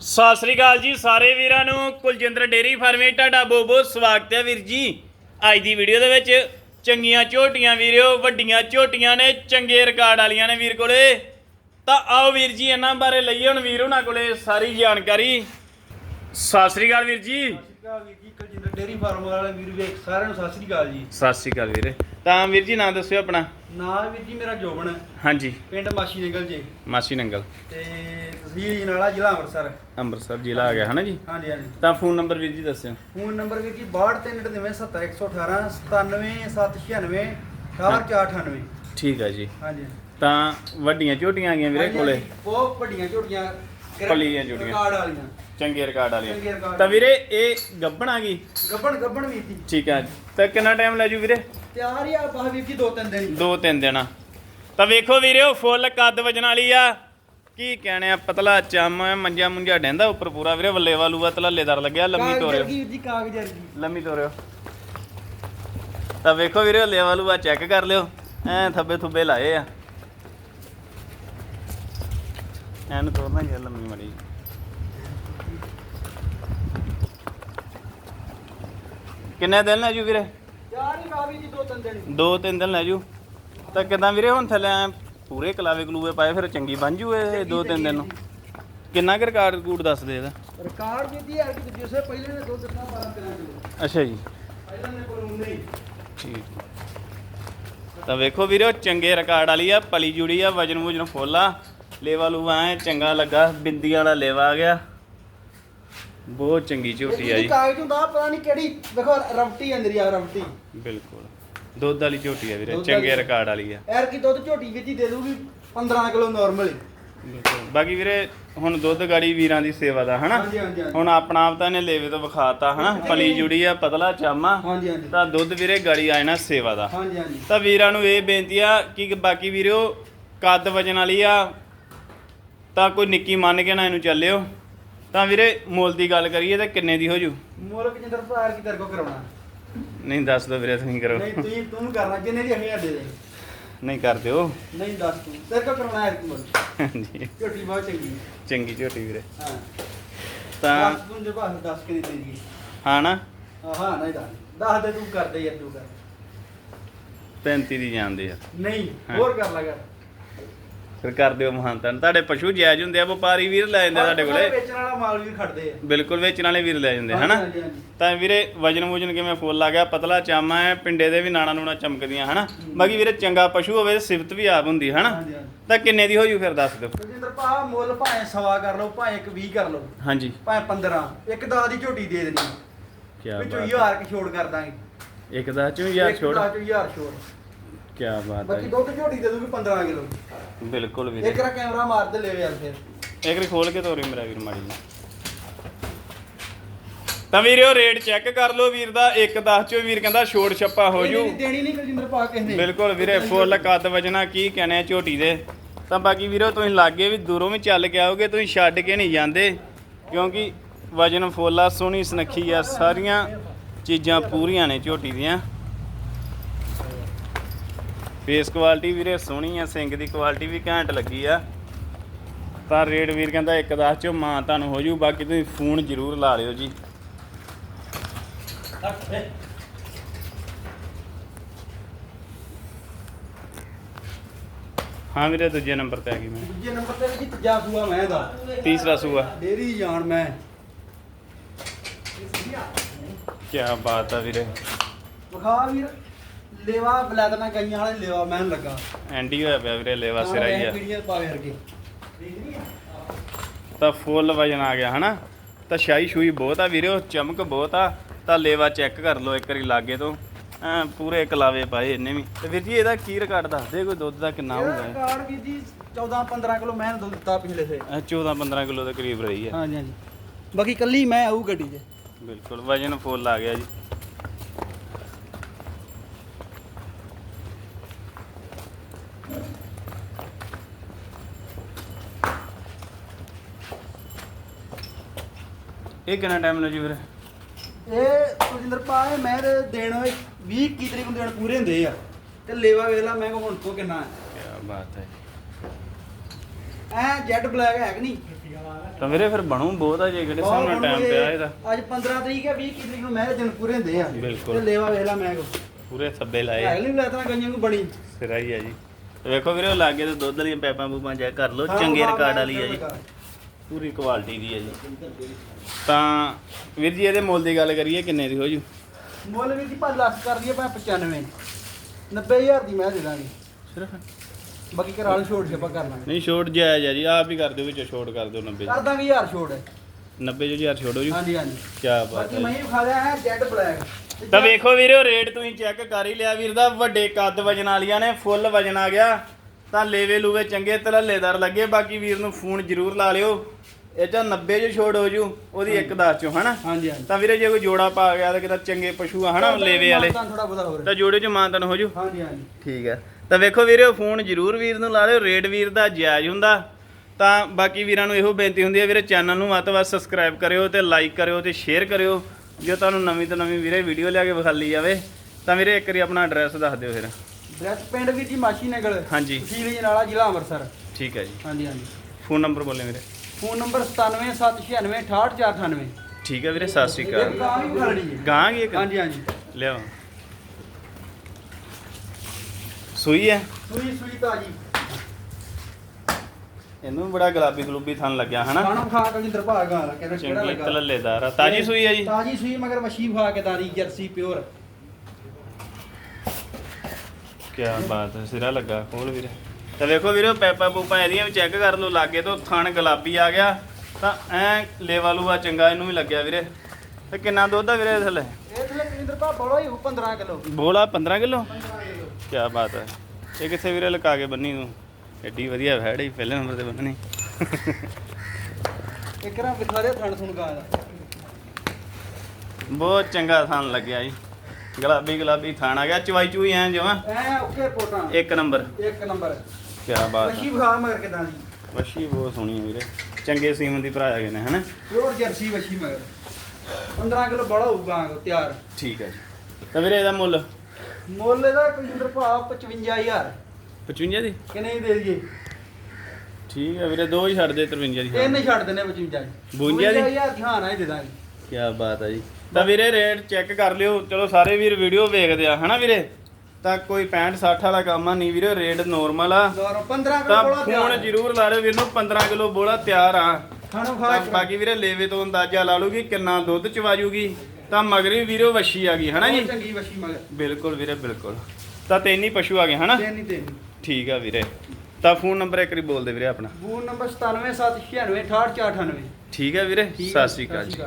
ਸਤਿ ਸ੍ਰੀ ਅਕਾਲ ਜੀ ਸਾਰੇ ਵੀਰਾਂ ਨੂੰ। ਕੁਲਜਿੰਦਰ ਡੇਰੀ ਫਾਰਮੇ ਤੁਹਾਡਾ ਬਹੁਤ ਬਹੁਤ ਸਵਾਗਤ ਹੈ ਵੀਰ ਜੀ। ਅੱਜ ਦੀ ਵੀਡੀਓ ਦੇ ਵਿੱਚ ਚੰਗੀਆਂ ਝੋਟੀਆਂ ਵੀਰਿਓ ਵੱਡੀਆਂ ਝੋਟੀਆਂ ਨੇ ਚੰਗੇ ਰਿਕਾਰਡ ਵਾਲੀਆਂ ਨੇ ਵੀਰ ਕੋਲੇ। ਤਾਂ ਆਓ ਵੀਰ ਜੀ ਇਹਨਾਂ ਬਾਰੇ ਲਈਏ ਹੁਣ ਵੀਰ ਉਹਨਾਂ ਕੋਲੇ ਸਾਰੀ ਜਾਣਕਾਰੀ। ਸਤਿ ਸ੍ਰੀ ਅਕਾਲ ਵੀਰ ਜੀ। ਸਤਿ ਸ਼੍ਰੀ ਅਕਾਲ ਵੀਰ ਜੀ ਕੁਲਜਿੰਦਰ ਡੇਰੀ ਫਾਰਮ ਵਾਲੇ ਵੀਰ ਵੇਖ ਸਾਰਿਆਂ ਨੂੰ ਸਤਿ ਸ਼੍ਰੀ ਅਕਾਲ ਜੀ। ਸਤਿ ਸ੍ਰੀ ਅਕਾਲ ਵੀਰੇ। ਤਾਂ ਵੀਰ ਜੀ ਨਾਂ ਦੱਸਿਓ ਆਪਣਾ। ਨਾਂ ਵੀਰ ਜੀ ਮੇਰਾ ਜੋਬਨ ਹੈ। ਹਾਂਜੀ। ਪਿੰਡ ਮਾਸ਼ੀ ਨਿਕਲ ਜੀ। ਮਾਸੀ ਨੰਗਲ। ਤੇ ਤਹਿਸੀਲ ਜਨਾਲਾ ਜ਼ਿਲ੍ਹਾ ਅੰਮ੍ਰਿਤਸਰ। ਅੰਮ੍ਰਿਤਸਰ ਜ਼ਿਲ੍ਹਾ ਆ ਗਿਆ ਹਨਾ ਜੀ? ਹਾਂਜੀ ਹਾਂਜੀ। ਤਾਂ ਫੋਨ ਨੰਬਰ ਵੀਰ ਜੀ ਦੱਸਿਓ। ਫੋਨ ਨੰਬਰ ਵੀਰ ਜੀ 6239971118 97796 4498 ਠੀਕ ਹੈ ਜੀ। ਹਾਂਜੀ। ਤਾਂ ਵੱਡੀਆਂ ਝੋਟੀਆਂ ਆ ਗਈਆਂ ਵੀਰੇ ਕੋਲੇ? ਬਹੁਤ ਵੱਡੀਆਂ ਝੋਟੀਆਂ ਪਲੀਆਂ ਝੋਟੀਆਂ। ਰਿਕਾਰਡ ਵਾਲੀਆਂ। ਚੰਗੇ ਰਿਕਾਰਡ ਰਿਕਾਰਡ ਤਾਂ ਵੀਰੇ ਇਹ ਗੱਬਣ ਆ ਗਈ? ਗੱਬਣ ਗੱਬਣ ਵੀਰ ਜੀ। ਠੀਕ ਆ। ਤਾਂ ਕਿੰਨਾ ਟਾਈਮ ਲੈ ਜੂ ਵੀਰੇ? ਤਿਆਰ ਹੀ ਆ ਬਸ ਵੀਰ ਜੀ ਦੋ ਤਿੰਨ ਦਿਨ ਹੀ। ਦੋ ਤਿੰਨ ਦਿਨ ਤਾਂ ਵੇਖੋ ਵੀਰਿਓ ਫੁੱਲ ਕੱਦ ਵਜਣ ਵਾਲੀ ਆ। ਕੀ ਕਹਿਣੇ ਆ? ਪਤਲਾ ਚੰਮ ਮੰਜਾ ਮੁੰਜਾ ਡੈਂਦਾ ਉੱਪਰ ਪੂਰਾ। ਵੀਰੇ ਵੱਲੇ ਵਾਲੂਆ ਤਲੱਲੇਦਾਰ ਲੱਗਿਆ ਲੰਮੀ ਤੋਰਿਓ। ਜੀ ਲੰਮੀ ਤੋਰਿਓ। ਤਾਂ ਵੇਖੋ ਵੀਰੇ ਵੱਲੇ ਵਾਲੂਆ ਚੈੱਕ ਕਰ ਲਿਓ। ਐ ਥੱਬੇ ਥੁੱਬੇ ਲਾਏ ਆ। ਐਨ ਤੋਰਨਾ ਜੇ ਲੰਮੀ ਮੜੀ। ਕਿੰਨੇ ਦਿਨ ਲੈ ਜੂ ਵੀਰੇ? ਤਿਆਰ ਹੀ ਵੀਰ ਜੀ ਦੋ ਤਿੰਨ ਦਿਨ। ਦੋ ਤਿੰਨ ਦਿਨ ਲੈ ਜੂ। ਤਾਂ ਕਿਦਾਂ ਵੀਰੇ ਹੁਣ ਥੱਲੇ ਐਂ ਪੂਰੇ ਕਲਾਵੇ ਕਲੂਵੇ ਪਾਏ ਫਿਰ ਚੰਗੀ ਬਣ ਜੂ ਇਹ ਦੋ ਤਿੰਨ ਦਿਨ ਨੂੰ। ਕਿੰਨਾ ਕੁ ਰਿਕਾਰਡ ਕੂਡ ਦੱਸਦੇ ਇਹਦਾ? ਰਿਕਾਰਡ ਜੀ ਦੀ ਹੈ ਕਿ ਜਿਸੇ ਪਹਿਲੇ ਨੇ ਦੋ ਦਿੱਤਾ 12 13 ਕਿਲੋ ਅੱਛਾ ਜੀ। ਪਹਿਲਾਂ ਨੇ ਕੋਲ ਨਹੀਂ। ਠੀਕ। ਤਾਂ ਵੇਖੋ ਵੀਰੇ ਚੰਗੇ ਰਿਕਾਰਡ ਵਾਲੀ ਆ ਪਲੀ ਜੁੜੀ ਆ ਵਜਨ ਵੁਜਨ ਫੁੱਲ ਆ। ਲੇਵਾ ਲੂਵਾ ਐ ਚੰਗਾ ਲੱਗਾ ਬਿੰਦੀ ਵਾਲਾ ਲੇਵਾ ਆ ਗਿਆ। ਬਹੁਤ ਚੰਗੀ ਝੋਟੀ ਆ ਜੀ। ਕਾਗਜ਼ ਹੁੰਦਾ ਪਤਾ ਨਹੀਂ ਕਿਹੜੀ ਦੇਖੋ ਰਵਟੀ ਅੰਦਰ ਆ ਰਵਟੀ। ਬਿਲਕੁਲ। ਦੁੱਧ ਵਾਲੀ ਝੋਟੀ ਆ ਵੀਰੇ ਦੁੱਧ ਚੰਗੇ ਵਾਲੀ। ਰਿਕਾਰਡ ਵਾਲੀ ਆ। ਐਰ ਕੀ ਦੁੱਧ ਝੋਟੀ ਵਿੱਚ ਹੀ ਦੇ ਦੂਗੀ 15 ਕਿਲੋ ਨਾਰਮਲ ਬਿਲਕੁਲ ਬਾਕੀ ਵੀਰੇ ਹੁਣ ਦੁੱਧ ਗਾੜੀ ਵੀਰਾਂ ਦੀ ਸੇਵਾ ਦਾ ਹਨਾ? ਹਾਂਜੀ ਹਾਂਜੀ ਹਾਂਜੀ। ਹੁਣ ਆਪਣਾ ਆਪ ਤਾਂ ਇਹਨੇ ਲੇਵੇ ਤੋਂ ਵਿਖਾਤਾ ਹਨਾ? ਪਲੀ ਜੁੜੀ ਆ ਪਤਲਾ ਚਾਮਾ। ਹਾਂਜੀ ਹਾਂਜੀ। ਤਾਂ ਦੁੱਧ ਵੀਰੇ ਗਾੜੀ ਆ ਜਾਣਾ ਸੇਵਾ ਦਾ। ਹਾਂਜੀ ਹਾਂਜੀ। ਤਾਂ ਵੀਰਾਂ ਨੂੰ ਇਹ ਬੇਨਤੀ ਆ ਕਿ ਬਾਕੀ ਵੀਰਿਓ ਕੱਦ ਵਜਨ ਵਾਲੀ ਆ ਤਾਂ ਕੋਈ ਨਿੱਕੀ ਮੰਨ ਕੇ ਨਾ ਇਹਨੂੰ ਚੱਲਿਓ। ਤਾਂ ਵੀਰੇ ਮੁੱਲ ਦੀ ਗੱਲ ਕਰੀਏ ਤਾਂ ਕਿੰਨੇ ਦੀ ਹੋ ਜੂ? ਮੋਲਕ ਜਿੰਦਰ ਭਾਰ ਕੀ ਤੇਰੇ ਕੋ ਕਰਾਉਣਾ? ਨਹੀਂ ਦੱਸ ਦੋ ਵੀਰੇ ਤੁਸੀਂ ਕਰੋ। ਨਹੀਂ ਤੂੰ ਤੂੰ ਕਰਨਾ ਜਿੰਨੇ ਦੀ ਅਸੀਂ ਅੱਡੇ ਦੇ ਨਹੀਂ ਕਰ ਦਿਓ। ਨਹੀਂ ਦੱਸ ਤੂੰ। ਤੇਰੇ ਕੋ ਕਰਾਉਣਾ ਹੈ ਮੁੱਲ। ਹਾਂਜੀ। ਝੋਟੀ ਬਹੁਤ ਚੰਗੀ ਹੈ। ਚੰਗੀ ਝੋਟੀ ਵੀਰੇ। ਹਾਂ। ਤਾਂ ਦੱਸ ਤੂੰ ਜੇ ਬਾਹਰ ਦੱਸ ਕੇ ਨਹੀਂ ਦੇਗੀ ਹਾਂ ਨਾ? ਹਾਂ ਹਾਂ ਨਹੀਂ ਦੱਸ। ਦੱਸ ਦੇ ਤੂੰ ਕਰਦੇ ਯਾਰ ਤੂੰ ਕਰ। 35 ਦੀ ਜਾਂਦੇ ਆ। ਨਹੀਂ ਹਾਂ। ਹੋਰ ਕਰ ਲਾ ਕਰ। ਫਿਰ ਕਰ ਦਿਓ ਮਹਾਨਤਾ। ਤੁਹਾਡੇ ਪਸ਼ੂ ਜਾਇਜ਼ ਹੁੰਦੇ ਆ ਵਪਾਰੀ ਵੀਰ ਲੈ ਜਾਂਦੇ ਆ ਤੁਹਾਡੇ ਕੋਲੇ। ਵੇਚਣ ਵਾਲਾ ਮਾਲ ਵੀ ਖੜਦੇ ਆ। ਬਿਲਕੁਲ ਵੇਚਣ ਵਾਲੇ ਵੀਰ ਲੈ ਜਾਂਦੇ ਹਨਾ। ਤਾਂ ਵੀਰੇ ਵਜਨ ਵੁਜਨ ਕਿਵੇਂ ਫੁੱਲ ਆ ਗਿਆ? ਪਤਲਾ ਚਾਮਾ ਹੈ ਪਿੰਡੇ ਦੇ ਵੀ ਨਾਣਾ ਨੂਣਾ ਚਮਕਦੀਆਂ ਹਨਾ? ਬਾਕੀ ਵੀਰੇ ਚੰਗਾ ਪਸ਼ੂ ਹੋਵੇ ਤੇ ਸਿਫਤ ਵੀ ਆਪ ਹੁੰਦੀ ਹਨਾ। ਤਾਂ ਕਿੰਨੇ ਦੀ ਹੋ ਜੂ ਫਿਰ ਦੱਸ ਦਿਓ। ਰਜਿੰਦਰ ਭਾ ਮੁੱਲ ਭਾਵੇਂ ਸਵਾ ਕਰ ਲਓ ਭਾਵੇਂ ਇੱਕ 20 ਕਰ ਲਓ ਹਾਂਜੀ। ਭਾਵੇਂ 15 ਇੱਕ 10 ਦੀ ਝੋਟੀ ਦੇ ਦੇਣੀ। ਕੀ ਵਿੱਚੋਂ ਬਾਤ ਹਜ਼ਾਰ ਕਿ ਛੋੜ ਕਰ ਦਾਂਗੇ। ਇੱਕ ਦਾ ਚੋਂ ਯਾਰ ਇੱਕ ਛੋੜ। ਦਸ ਚੋਂ ਹਜ਼ਾਰ ਛੋੜ। ਕੀ ਬਾਤ ਬਾਕੀ ਹੈ ਦੁੱਧ ਝੋਟੀ ਦੇ ਦੂਗੀ 15 ਕਿਲੋ। ਬਿਲਕੁਲ ਵੀਰੇ। ਇੱਕ ਰਾ ਕੈਮਰਾ ਮਾਰ ਦੇ ਲੈ ਯਾਰ ਫਿਰ। ਇੱਕ ਰੀ ਖੋਲ ਕੇ ਤੋਰੀ ਮੇਰਾ ਵੀਰ ਮਾੜੀ ਜੀ। ਤਾਂ ਵੀਰੇ ਰੇਟ ਚੈੱਕ ਕਰ ਲਓ ਵੀਰ ਦਾ ਇੱਕ 10 ਚੋਂ ਵੀਰ ਕਹਿੰਦਾ ਛੋੜ ਛੱਪਾ ਹੋ ਜੂ। ਦੇਣੀ- ਦੇਣੀ ਨਹੀਂ ਰਜਿੰਦਰ ਭਾ ਕਿਸੇ ਨੇ ਬਿਲਕੁਲ ਵੀਰੇ ਫੁੱਲ ਕੱਦ ਵਜਣਾ ਕੀ ਕਹਿੰਦੇ ਆ ਝੋਟੀ ਦੇ। ਤਾਂ ਬਾਕੀ ਵੀਰੋ ਤੁਸੀਂ ਲਾਗੇ ਵੀ ਦੂਰੋਂ ਵੀ ਚੱਲ ਕੇ ਆਓਗੇ ਤੁਸੀਂ ਛੱਡ ਕੇ ਨਹੀਂ ਜਾਂਦੇ। ਕਿਉਂਕਿ ਵਜਨ ਫੁੱਲਾ ਸੋਹਣੀ ਸੁਨੱਖੀ ਆ ਸਾਰੀਆਂ ਚੀਜ਼ਾਂ ਪੂਰੀਆਂ ਨੇ ਝੋਟੀ ਦੀਆਂ। ਫੇਸ ਕੁਆਲਿਟੀ ਵੀਰੇ ਸੋਹਣੀ ਆ ਸਿੰਗ ਦੀ ਕੁਆਲਿਟੀ ਵੀ ਘੈਂਟ ਲੱਗੀ ਆ। ਤਾਂ ਰੇਟ ਵੀਰ ਕਹਿੰਦਾ ਇੱਕ ਦਸ ਚੋਂ ਮਾਂ ਤੁਹਾਨੂੰ ਹੋ ਜੂ ਬਾਕੀ ਤੁਸੀਂ ਫੋਨ ਜ਼ਰੂਰ ਲਾ ਲਿਓ ਜੀ। ਹਾਂ ਵੀਰੇ ਦੂਜੇ ਨੰਬਰ ਤੇ ਆ ਗਈ ਮੈਂ। ਦੂਜੇ ਨੰਬਰ ਤੇ ਵੀ ਤੀਜਾ ਸੂਆ ਮੈਂ ਦਾ। ਤੀਸਰਾ ਸੂਆ। ਡੇਰੀ ਜਾਣ ਮੈਂ। ਕੀ ਬਾਤ ਆ ਵੀਰੇ। ਵਿਖਾ ਵੀਰ। ਲੇਵਾ ਬਲੈਦਨਾ ਗਈਆਂ ਵਾਲੇ ਲੇਵਾ ਮੈਂ ਲੱਗਾ। ਐਂਡੀ ਹੋਇਆ ਪਿਆ ਵੀਰੇ ਲੇਵਾ ਸਿਰਾ ਹੀ ਆ। ਪੀੜੀਆਂ ਪਾਵੇ ਵਰਗੇ ਤਾਂ ਫੁੱਲ ਵਜਨ ਆ ਗਿਆ ਹਨਾ? ਤਾਂ ਸ਼ਾਈ ਸ਼ੂਈ ਬਹੁਤ ਆ ਵੀਰੇ ਉਹ ਚਮਕ ਬਹੁਤ ਆ। ਤਾਂ ਲੇਵਾ ਚੈੱਕ ਕਰ ਲਓ ਇੱਕ ਵਾਰੀ ਲਾਗੇ ਤੋਂ। ਐਂ ਪੂਰੇ ਕਲਾਵੇ ਪਾਏ ਇਹਨੇ ਵੀ। ਤੇ ਵੀਰ ਜੀ ਇਹਦਾ ਕੀ ਰਿਕਾਰਡ ਦੱਸ ਦੇ ਕੋਈ ਦੁੱਧ ਦਾ ਕਿੰਨਾ ਹੋਊਗਾ ਇਹ? ਕਾਰਡ ਵੀਰ ਜੀ 14 15 ਕਿਲੋ ਮੈਂ ਦੁੱਧ ਦਿੱਤਾ ਪਿਛਲੇ ਸੇ। ਇਹ 14 15 ਕਿਲੋ ਦੇ ਕਰੀਬ ਰਹੀ ਆ ਹਾਂਜੀ ਹਾਂਜੀ। ਬਾਕੀ ਕੱਲੀ ਮੈਂ ਆਊ ਗੱਡੀ 'ਚ ਬਿਲਕੁਲ ਵਜਨ ਫੁੱਲ ਆ ਗਿਆ ਜੀ। ਇਹ ਕਿੰਨਾ ਟਾਈਮ ਲੱਜੂ ਵੀਰੇ ਇਹ ਸੁਰਿੰਦਰ ਪਾ ਇਹ ਮੈਂ ਤੇ ਦੇਣ 20 21 ਤਰੀਕ ਨੂੰ ਦੇਣ ਪੂਰੇ ਹੁੰਦੇ ਆ। ਤੇ ਲੇਵਾ ਵੇਖ ਲਾ ਮੈਂ ਕਿਹਾ ਹੁਣ ਤੋਂ ਕਿੰਨਾ ਹੈ। ਕੀ ਬਾਤ ਹੈ। ਐ ਜੈਡ ਬਲੈਕ ਹੈ ਕਿ ਨਹੀਂ? ਤਾਂ ਵੀਰੇ ਫਿਰ ਬਣੂ ਬਹੁਤ ਆ ਜੇ ਕਿਹੜੇ ਨਾਲ ਟਾਈਮ ਪਿਆ ਇਹਦਾ। ਅੱਜ 15 ਤਰੀਕ ਹੈ 20 ਕੀ ਤਰੀਕ ਨੂੰ ਮੈਂ ਦਿਨ ਪੂਰੇ ਹੁੰਦੇ ਆ। ਬਿਲਕੁਲ। ਤੇ ਲੈਵਾ ਵੇਖ ਲਾ ਮੈਂ ਕੋ ਪੂਰੇ ਥੱਬੇ ਲਾਏ। ਹੈ ਨਹੀਂ ਲੈਤਾ ਗਈਆਂ ਨੂੰ ਬਣੀ। ਸਿਰਾ ਹੀ ਆ ਜੀ। ਤੇ ਵੇਖੋ ਵੀਰੇ ਲਾਗੇ ਤੇ ਦੁੱਧ ਵਾਲੀਆਂ ਪੈਪਾਂ ਪੂਪਾਂ ਚੈੱਕ ਕਰ ਲਓ ਚੰਗੇ ਰਿਕਾਰਡ ਵਾਲੀ ਆ ਜੀ। ਪੂਰੀ ਕੁਆਲਿਟੀ ਦੀ ਹੈ ਜੀ। ਤਾਂ ਵੀਰ ਜੀ ਇਹਦੇ ਮੁੱਲ ਦੀ ਗੱਲ ਕਰੀਏ ਕਿੰਨੇ ਦੀ ਹੋ ਜੂ? ਮੁੱਲ ਵੀ ਦੀ ਭਾ ਲੱਖ ਕਰ ਲਈਏ ਭਾਵੇਂ 95 90000 ਦੀ ਮੈਂ ਦੇ ਦਾਂਗੇ। ਸਿਰਫ? ਬਾਕੀ ਘਰ ਵਾਲੀ ਛੋੜ ਛਪਾ ਕਰ ਲਾਂਗੇ। ਨਹੀਂ ਛੋਟ ਜਾਇਜ਼ ਆ ਜੀ ਆਪ ਹੀ ਕਰ ਦਿਓ ਵਿੱਚੋਂ ਛੋਟ ਕਰ ਦਿਓ 90 ਕਰ ਦਾਂਗੇ ਯਾਰ ਛੋੜ 90 ਜੋ ਹਜ਼ਾਰ ਛੋੜੋ ਜੀ? ਹਾਂਜੀ ਹਾਂਜੀ। ਕੀ ਬਾਤ ਬਾਕੀ ਹੈ ਮੈਂ ਜੀ। ਹੀ ਖਾ ਲਿਆ ਹੈ ਜੈਡ ਬਲੈਕ ਤਾਂ ਵੇਖੋ ਵੀਰੇ ਰੇਟ ਤੁਸੀਂ ਚੈੱਕ ਕਰ ਹੀ ਲਿਆ ਵੀਰ ਦਾ ਵੱਡੇ ਕੱਦ ਵਜਨ ਵਾਲੀਆਂ ਨੇ ਫੁੱਲ ਵਜਨ ਆ ਗਿਆ। ਤਾਂ ਲੇਵੇ ਲੂਵੇ ਚੰਗੇ ਤਲੱਲੇਦਾਰ ਲੱਗੇ ਬਾਕੀ ਵੀਰ ਨੂੰ ਫੋਨ ਜ਼ਰੂਰ ਲਾ ਲਿਓ। ਇਹ ਚ 90 ਜੋ ਛੋੜ ਹੋ ਜੂ ਉਹਦੀ ਇੱਕ ਦੱਸ ਚੋਂ ਹਨਾ? ਹਾਂਜੀ ਹਾਂਜੀ। ਤਾਂ ਵੀਰੇ ਜੇ ਕੋਈ ਜੋੜਾ ਪਾ ਗਿਆ ਤਾਂ ਕਿਤਾ ਚੰਗੇ ਪਸ਼ੂ ਆ ਹਨਾ ਲੇਵੇ ਵਾਲੇ? ਥੋੜਾ ਬਹੁਤਾ ਹੋਰ ਤਾਂ ਜੋੜੇ ਚ ਮਾਨਤਨ ਹੋ ਜੂ? ਹਾਂਜੀ ਹਾਂਜੀ। ਠੀਕ ਹੈ ਤਾਂ ਵੇਖੋ ਵੀਰੇ ਫੋਨ ਜ਼ਰੂਰ ਵੀਰ ਨੂੰ ਲਾ ਲਿਓ ਰੇਟ ਵੀਰ ਦਾ ਜਾਇਜ਼ ਹੁੰਦਾ। ਤਾਂ ਬਾਕੀ ਵੀਰਾਂ ਨੂੰ ਇਹੋ ਬੇਨਤੀ ਹੁੰਦੀ ਹੈ ਵੀਰੇ ਚੈਨਲ ਨੂੰ ਵੱਧ ਤੋਂ ਵੱਧ ਸਬਸਕ੍ਰਾਈਬ ਕਰਿਓ ਤੇ ਲਾਈਕ ਕਰਿਓ ਤੇ ਸ਼ੇਅਰ ਕਰਿਓ ਜੇ ਤੁਹਾਨੂੰ ਨਵੀਂ ਤੋਂ ਨਵੀਂ ਵੀਰੇ ਵੀਡੀਓ ਲਿਆ ਕੇ ਵਿਖਾਲੀ ਜਾਵੇ। ਤਾਂ ਵੀਰੇ ਇੱਕ ਵਾਰੀ ਆਪਣਾ ਐਡਰੈਸ ਦੱਸ ਦਿਓ ਫਿਰ। ਡਰੈਸ ਪਿੰਡ ਵੀ ਜੀ ਮਾਸ਼ੀ ਨਗਲ ਹਾਂਜੀ। ਤਹਿਸੀਲ ਜਨਾਲਾ ਜ਼ਿਲ੍ਹਾ ਅੰਮ੍ਰਿਤਸਰ। ਠੀਕ ਹੈ ਜੀ। ਹਾਂਜੀ ਹਾਂਜੀ। ਫੋਨ ਨੰਬਰ ਬੋਲੇ ਵੀਰੇ। ਫੋਨ ਨੰਬਰ 9776968498 ਠੀਕ ਹੈ ਵੀਰੇ ਸਤਿ ਸ਼੍ਰੀ ਅਕਾਲ। ਕਾਂ ਵੀ ਖਾ ਲਈ ਹੈ। ਗਾਂ ਕੀ ਹਾਂਜੀ ਹਾਂਜੀ। ਲਿਆਓ। ਸੂਈ ਹੈ? ਸੂਈ ਸੂਈ ਤਾਜੀ। ਇਹਨੂੰ ਵੀ ਬੜਾ ਗੁਲਾਬੀ ਗਲੂਬੀ ਥਣ ਲੱਗਿਆ ਹਨਾ? ਖਾਣਾ ਖਾ ਕੇ ਜਿੰਦਰ ਭਾਗ ਆ ਕਹਿੰਦਾ ਕਿਹੜਾ ਚੰਗੀ ਲੱਗਾ। ਤਲੱਲੇਦਾਰ ਆ। ਤਾਜੀ ਸੂਈ ਹੈ ਜੀ? ਤਾਜੀ ਸੂਈ ਮਗਰ ਵਸ਼ੀ ਖਾ ਕੇ ਦਾਰੀ ਜਰਸੀ ਪਿਓਰ। ਕੀ ਬਾਤ ਹੈ ਸਿਰਾ ਲੱਗਾ। ਖੋਲ ਵੀਰੇ? ਤਾਂ ਵੇਖੋ ਵੀਰੇ ਪੈਪਾ ਪੂਪਾ ਇਹਦੀਆਂ ਵੀ ਚੈੱਕ ਕਰ ਲਓ ਲਾਗੇ ਤੋਂ ਥਣ ਗੁਲਾਬੀ ਆ ਗਿਆ। ਤਾਂ ਐ ਲੇਵਾ ਲੂਆ ਚੰਗਾ ਇਹਨੂੰ ਵੀ ਲੱਗਿਆ ਵੀਰੇ। ਤੇ ਕਿੰਨਾ ਦੁੱਧ ਆ ਵੀਰੇ ਥੱਲੇ? ਇਹ ਤੇ ਜਿੰਦਰ ਭਾ ਬੜਾ ਹੀ ਹੋਊ 15 ਕਿਲੋ। ਬੋਲਾ 15 ਕਿਲੋ? 15 ਕਿਲੋ। ਕੀ ਬਾਤ ਹੈ। ਇਹ ਕਿੱਥੇ ਵੀਰੇ ਲਗਾ ਕੇ ਬੰਨੀ ਤੂੰ? ਐਡੀ ਵਧੀਆ ਵੈੜ ਹੀ ਪਹਿਲੇ ਨੰਬਰ ਤੇ ਬੰਨਣੀ। ਇੱਕ ਰਾਂ ਵਿਖਾ ਦੇ ਥਣ ਸੁਣ ਗਾ ਦਾ। ਬਹੁਤ ਚੰਗਾ ਥਣ ਲੱਗਿਆ ਜੀ। ਗੁਲਾਬੀ ਗੁਲਾਬੀ ਥਣ ਆ ਗਿਆ ਚਵਾਈ ਚੂਈ ਐ ਜਮਾ ਐ ਓਕੇ ਪੋਟਾਂ ਇੱਕ ਨੰਬਰ। ਇੱਕ ਨੰਬਰ। ਕੀ ਬਾਤ ਹੈ ਖਾ ਮਗਰ ਕਿਦਾਂ ਦੀ? ਵਸ਼ੀ ਬਹੁਤ ਸੋਹਣੀ ਹੈ ਵੀਰੇ। ਚੰਗੇ ਸੀਮਨ ਦੀ ਭਰਾ ਹੈਗੇ ਨੇ ਹਨਾ? ਪਿਓਰ ਜਰਸੀ ਵਸ਼ੀ ਮਗਰ। 15 ਕਿਲੋ ਬੜਾ ਹੋਊਗਾ ਤਿਆਰ। ਠੀਕ ਹੈ ਜੀ। ਤਾਂ ਵੀਰੇ ਇਹਦਾ ਮੁੱਲ? ਮੁੱਲ ਇਹਦਾ ਕੁਲਜਿੰਦਰ ਭਾ 55000 55 ਦੀ? ਕਿੰਨੇ ਦੀ ਦੇ ਦਈਏ? ਠੀਕ ਹੈ ਵੀਰੇ ਦੋ ਹੀ ਛੱਡ ਦੇ 53 ਦੀ। ਇਹ ਨਹੀਂ ਛੱਡ ਦਿੰਦੇ 55 52 ਦੀ? 55000 ਦੀ? ਹਾਂ ਨਾ ਹੀ ਦੇ ਦਾਂਗੇ। ਕੀ ਬਾਤ ਹੈ ਜੀ। ਤਾਂ ਵੀਰੇ ਰੇਟ ਚੈੱਕ ਕਰ ਲਿਓ। ਚਲੋ ਸਾਰੇ ਵੀਰ ਵੀਡੀਓ ਵੇਖਦੇ ਆ ਹਨਾ ਵੀਰੇ? ਤਾਂ ਕੋਈ 65 60 ਵਾਲਾ ਕੰਮ ਆ ਨਹੀਂ ਵੀਰੇ ਰੇਟ ਨੋਰਮਲ ਆ। ਦੋਰੋਂ 15 ਤਾਂ ਕਿਲੋ ਬੋਲਾ ਫੋਨ ਜ਼ਰੂਰ ਲਾ ਲਿਓ ਵੀਰ ਨੂੰ 15 ਕਿਲੋ ਬੋਲਾ ਤਿਆਰ ਆ। ਤਾਂ ਬਾਕੀ ਵੀਰੇ ਲੇਵੇ ਤੋਂ ਅੰਦਾਜ਼ਾ ਲਾ ਲੂਗੀ ਕਿੰਨਾ ਦੁੱਧ ਚਵਾਜੂਗੀ ਤਾਂ ਮਗਰੀ ਵੀਰੋ ਵੱਛੀ ਆ ਗਈ ਹਨਾ ਜੀ? ਚੰਗੀ ਵਸ਼ੀ ਮਗਰ। ਬਿਲਕੁਲ ਵੀਰੇ ਬਿਲਕੁਲ। ਤਾਂ ਤਿੰਨ ਹੀ ਪਸ਼ੂ ਆ ਗਏ ਹਨਾ? ਦੇਣੀ ਦੇਣੀ ਠੀਕ ਆ ਵੀਰੇ। ਤਾਂ ਫੋਨ ਨੰਬਰ ਇੱਕ ਵਾਰੀ ਬੋਲ ਦੇ ਵੀਰੇ ਆਪਣਾ। ਫੋਨ ਨੰਬਰ 9776968498 ਠੀਕ ਹੈ ਵੀਰੇ ਸਤਿ ਹੈ, ਸ਼੍ਰੀ ਅਕਾਲ ਜੀ।